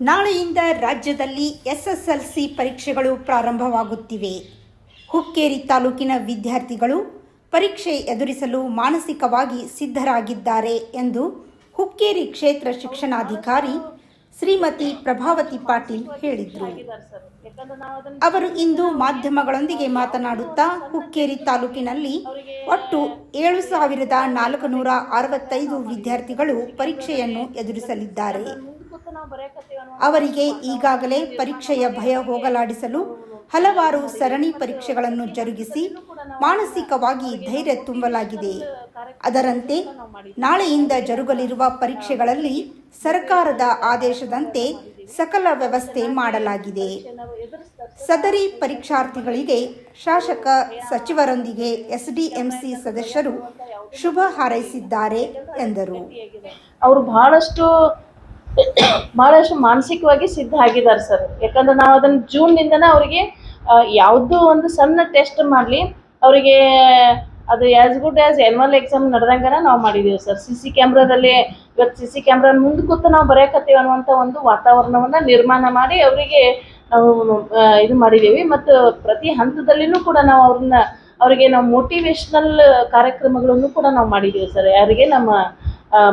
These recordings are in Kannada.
ನಾಳೆಯಿಂದ ರಾಜ್ಯದಲ್ಲಿ ಎಸ್ಎಸ್ಎಲ್ಸಿ ಪರೀಕ್ಷೆಗಳು ಪ್ರಾರಂಭವಾಗುತ್ತಿವೆ. ಹುಕ್ಕೇರಿ ತಾಲೂಕಿನ ವಿದ್ಯಾರ್ಥಿಗಳು ಪರೀಕ್ಷೆ ಎದುರಿಸಲು ಮಾನಸಿಕವಾಗಿ ಸಿದ್ಧರಾಗಿದ್ದಾರೆ ಎಂದು ಹುಕ್ಕೇರಿ ಕ್ಷೇತ್ರ ಶಿಕ್ಷಣಾಧಿಕಾರಿ ಶ್ರೀಮತಿ ಪ್ರಭಾವತಿ ಪಾಟೀಲ್ ಹೇಳಿದರು. ಅವರು ಇಂದು ಮಾಧ್ಯಮಗಳೊಂದಿಗೆ ಮಾತನಾಡುತ್ತಾ ಹುಕ್ಕೇರಿ ತಾಲೂಕಿನಲ್ಲಿ ಒಟ್ಟು ಏಳು ಸಾವಿರದ ನಾಲ್ಕು ನೂರ ಅರವತ್ತೈದು ವಿದ್ಯಾರ್ಥಿಗಳು ಪರೀಕ್ಷೆಯನ್ನು ಎದುರಿಸಲಿದ್ದಾರೆ. ಅವರಿಗೆ ಈಗಾಗಲೇ ಪರೀಕ್ಷೆಯ ಭಯ ಹೋಗಲಾಡಿಸಲು ಹಲವಾರು ಸರಣಿ ಪರೀಕ್ಷೆಗಳನ್ನು ಜರುಗಿಸಿ ಮಾನಸಿಕವಾಗಿ ಧೈರ್ಯ ತುಂಬಲಾಗಿದೆ. ಅದರಂತೆ ನಾಳೆಯಿಂದ ಜರುಗಲಿರುವ ಪರೀಕ್ಷೆಗಳಲ್ಲಿ ಸರ್ಕಾರದ ಆದೇಶದಂತೆ ಸಕಲ ವ್ಯವಸ್ಥೆ ಮಾಡಲಾಗಿದೆ. ಸದರಿ ಪರೀಕ್ಷಾರ್ಥಿಗಳಿಗೆ ಶಾಸಕ ಸಚಿವರೊಂದಿಗೆ ಎಸ್ಡಿಎಂಸಿ ಸದಸ್ಯರು ಶುಭ ಹಾರೈಸಿದ್ದಾರೆ ಎಂದರು. ಅವರು ಬಹಳಷ್ಟು ಬಹಳಷ್ಟು ಮಾನಸಿಕವಾಗಿ ಸಿದ್ಧ ಆಗಿದ್ದಾರೆ ಸರ್. ಯಾಕಂದ್ರೆ ನಾವು ಅದನ್ನು ಜೂನ್ನಿಂದನೇ ಅವರಿಗೆ ಯಾವುದೋ ಒಂದು ಸಣ್ಣ ಟೆಸ್ಟ್ ಮಾಡಲಿ, ಅವರಿಗೆ ಅದು as good as annual exam ನಡೆದಂಗನ ನಾವು ಮಾಡಿದ್ದೀವಿ ಸರ್. ಸಿ ಸಿ ಕ್ಯಾಮ್ರಾದಲ್ಲಿ ಇವತ್ತು ಸಿ ಸಿ ಕ್ಯಾಮ್ರಾ ಮುಂದೆ ಕೂತು ನಾವು ಬರೆಯಕತ್ತೀವಿ ಅನ್ನುವಂಥ ಒಂದು ವಾತಾವರಣವನ್ನು ನಿರ್ಮಾಣ ಮಾಡಿ ಅವರಿಗೆ ನಾವು ಇದು ಮಾಡಿದ್ದೀವಿ ಮತ್ತು ಪ್ರತಿ ಹಂತದಲ್ಲಿನೂ ಕೂಡ ನಾವು ಅವ್ರನ್ನ, ಅವರಿಗೆ ನಾವು ಮೋಟಿವೇಶ್ನಲ್ ಕಾರ್ಯಕ್ರಮಗಳನ್ನು ಕೂಡ ನಾವು ಮಾಡಿದ್ದೀವಿ ಸರ್. ಯಾರಿಗೆ ನಮ್ಮ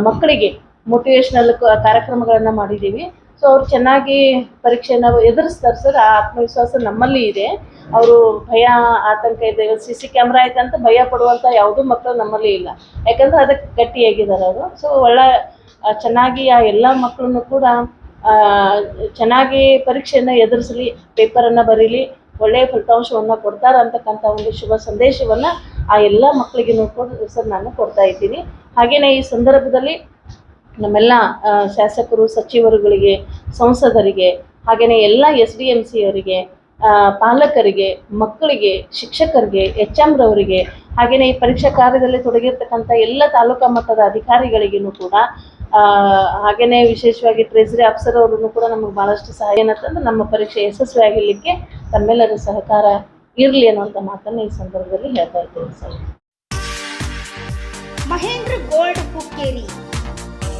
ಮಕ್ಕಳಿಗೆ. ಮೋಟಿವೇಶ್ನಲ್ ಕಾರ್ಯಕ್ರಮಗಳನ್ನು ಮಾಡಿದ್ದೀವಿ ಸೊ ಅವ್ರು ಚೆನ್ನಾಗಿ ಪರೀಕ್ಷೆನ ಎದುರಿಸ್ತಾರೆ ಸರ್. ಆ ಆತ್ಮವಿಶ್ವಾಸ ನಮ್ಮಲ್ಲಿ ಇದೆ. ಅವರು ಭಯ, ಆತಂಕ ಇದೆ. ಸಿ ಸಿ ಕ್ಯಾಮ್ರಾ ಐತೆ ಅಂತ ಭಯ ಪಡುವಂಥ ಯಾವುದೂ ಮಕ್ಕಳು ನಮ್ಮಲ್ಲಿ ಇಲ್ಲ. ಯಾಕಂದರೆ ಅದಕ್ಕೆ ಗಟ್ಟಿಯಾಗಿದ್ದಾರೆ ಅವರು. ಸೊ ಒಳ್ಳೆ ಚೆನ್ನಾಗಿ ಆ ಎಲ್ಲ ಮಕ್ಕಳನ್ನು ಕೂಡ ಚೆನ್ನಾಗಿ ಪರೀಕ್ಷೆಯನ್ನು ಎದುರಿಸಲಿ, ಪೇಪರನ್ನು ಬರೀಲಿ ಒಳ್ಳೆಯ ಫಲಿತಾಂಶವನ್ನು ಕೊಡ್ತಾರೆ ಅಂತಕ್ಕಂಥ ಒಂದು ಶುಭ ಸಂದೇಶವನ್ನು ಆ ಎಲ್ಲ ಮಕ್ಕಳಿಗೂ ಕೂಡ ಸರ್ ನಾನು ಕೊಡ್ತಾ ಇದ್ದೀನಿ. ಹಾಗೆಯೇ ಈ ಸಂದರ್ಭದಲ್ಲಿ ನಮ್ಮೆಲ್ಲ ಶಾಸಕರು, ಸಚಿವರುಗಳಿಗೆ, ಸಂಸದರಿಗೆ ಹಾಗೆಯೇ ಎಲ್ಲ ಎಸ್ ಡಿ ಎಂ ಸಿ ಅವರಿಗೆ ಪಾಲಕರಿಗೆ, ಮಕ್ಕಳಿಗೆ, ಶಿಕ್ಷಕರಿಗೆ, ಎಚ್ ಎಮ್ರವರಿಗೆ ಹಾಗೆಯೇ ಈ ಪರೀಕ್ಷಾ ಕಾರ್ಯದಲ್ಲಿ ತೊಡಗಿರ್ತಕ್ಕಂಥ ಎಲ್ಲ ತಾಲೂಕಾ ಮಟ್ಟದ ಅಧಿಕಾರಿಗಳಿಗೂ ಕೂಡ ಹಾಗೆಯೇ ವಿಶೇಷವಾಗಿ ಟ್ರೆಜರಿ ಆಫೀಸರ್ ಅವರನ್ನು ಕೂಡ ನಮಗೆ ಭಾಳಷ್ಟು ಸಹಾಯ ಏನಂತಂದ್ರೆ ನಮ್ಮ ಪರೀಕ್ಷೆ ಯಶಸ್ವಿ ಆಗಲಿಕ್ಕೆ ತಮ್ಮೆಲ್ಲರ ಸಹಕಾರ ಇರಲಿ ಅನ್ನುವಂಥ ಮಾತನ್ನು ಈ ಸಂದರ್ಭದಲ್ಲಿ ಹೇಳ್ತಾ ಇದ್ದೇನೆ ಸರ್. ಮಹೇಂದ್ರ ಗೋಲ್ಡ್ ಹುಕ್ಕೇರಿ